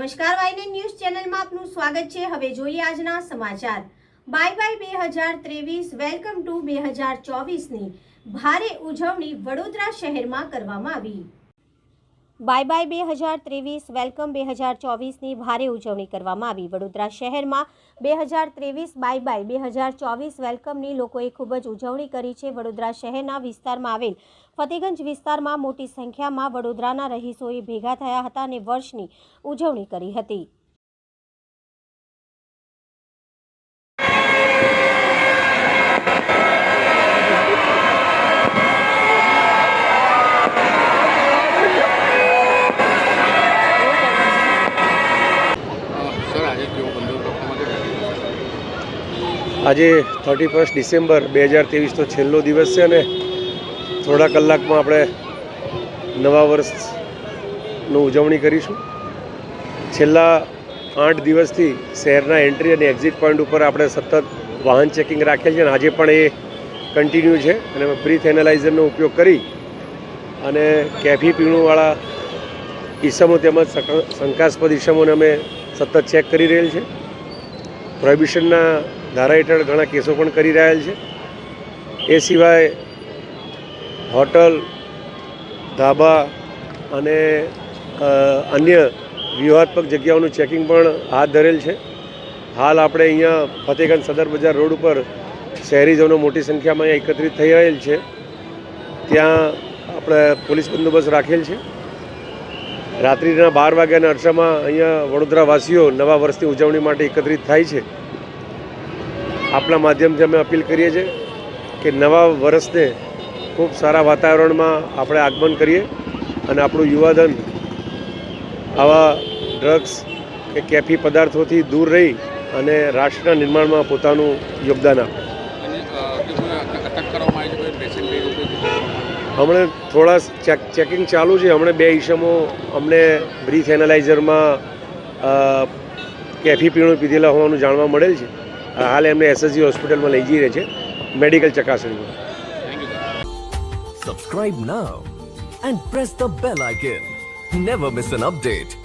નમસ્કાર, વાયને ન્યૂઝ ચેનલમાં આપનું સ્વાગત છે. હવે જોઈએ આજના સમાચાર. બાય બાય બે હજાર ત્રેવીસ, વેલકમ ટુ બે હજાર ચોવીસની ભારે ઉજવણી વડોદરા શહેરમાં કરવામાં આવી. બાય બાય બે હજાર ત્રેવીસ, વેલકમ બે હજાર ચોવીસની ભારે ઉજવણી કરવામાં આવી. વડોદરા શહેરમાં બે હજાર ત્રેવીસ બાય બાય બે હજાર ચોવીસ વેલકમની લોકોએ ખૂબ જ ઉજવણી કરી છે. વડોદરા શહેરના વિસ્તારમાં આવેલ ફતેગંજ વિસ્તારમાં મોટી સંખ્યામાં વડોદરાના રહીશોએ ભેગા થયા હતા અને વર્ષની ઉજવણી કરી હતી સર આજે થર્ટી ફર્સ્ટ ડિસેમ્બર બે હજાર ત્રેવીસનો છેલ્લો દિવસ છે અને થોડા કલાકમાં આપણે નવા વર્ષનું ઉજવણી કરીશું. છેલ્લા આઠ દિવસથી શહેરના એન્ટ્રી અને એક્ઝિટ પોઈન્ટ ઉપર આપણે સતત વાહન ચેકિંગ રાખેલ છે અને આજે પણ એ કન્ટિન્યુ છે અને બ્રીથ એનાલાઇઝરનો ઉપયોગ કરી અને કેફી પીણુંવાળા ઈસમો તેમજ શંકાસ્પદ ઈસમોને અમે સતત ચેક કરી રહેલ છે. પ્રોહિબિશનના ધારા હેઠળ ઘણા કેસો પણ કરી રહ્યા છે. એ સિવાય હોટલ, ધાબા અને અન્ય વ્યૂહાત્મક જગ્યાઓનું ચેકિંગ પણ હાથ ધરેલ છે. હાલ આપણે અહીંયા ફતેગંજ સદર બજાર રોડ ઉપર શહેરીજનો મોટી સંખ્યામાં અહીંયા એકત્રિત થઈ રહેલ છે. ત્યાં આપણે પોલીસ બંદોબસ્ત રાખેલ છે. રાત્રિના બાર વાગ્યાના અરસામાં અહીંયા વડોદરાવાસીઓ નવા વર્ષની ઉજવણી માટે એકત્રિત થાય છે. આપણા માધ્યમથી અમે અપીલ કરીએ છીએ કે નવા વર્ષને ખૂબ સારા વાતાવરણમાં આપણે આગમન કરીએ અને આપણું યુવાધન આવા ડ્રગ્સ કે કેફી પદાર્થોથી દૂર રહી અને રાષ્ટ્રના નિર્માણમાં પોતાનું યોગદાન આપે અને અ, કે કોઈ અટક અટક કરવામાં આવી છે કોઈ પેશન્ટ બે લોકો હમણાં થોડા ચેક ચેકિંગ ચાલુ છે. હમણાં બે ઈસમો અમને બ્રીથ એનાલાઇઝરમાં કેફી પીણું પીધેલા હોવાનું જાણવા મળેલ છે. હાલ એમને એસએસજી હોસ્પિટલમાં લઈ જઈ રહ્યા છે medical ચકાસણીમાં. Subscribe you and press the bell icon never miss an update.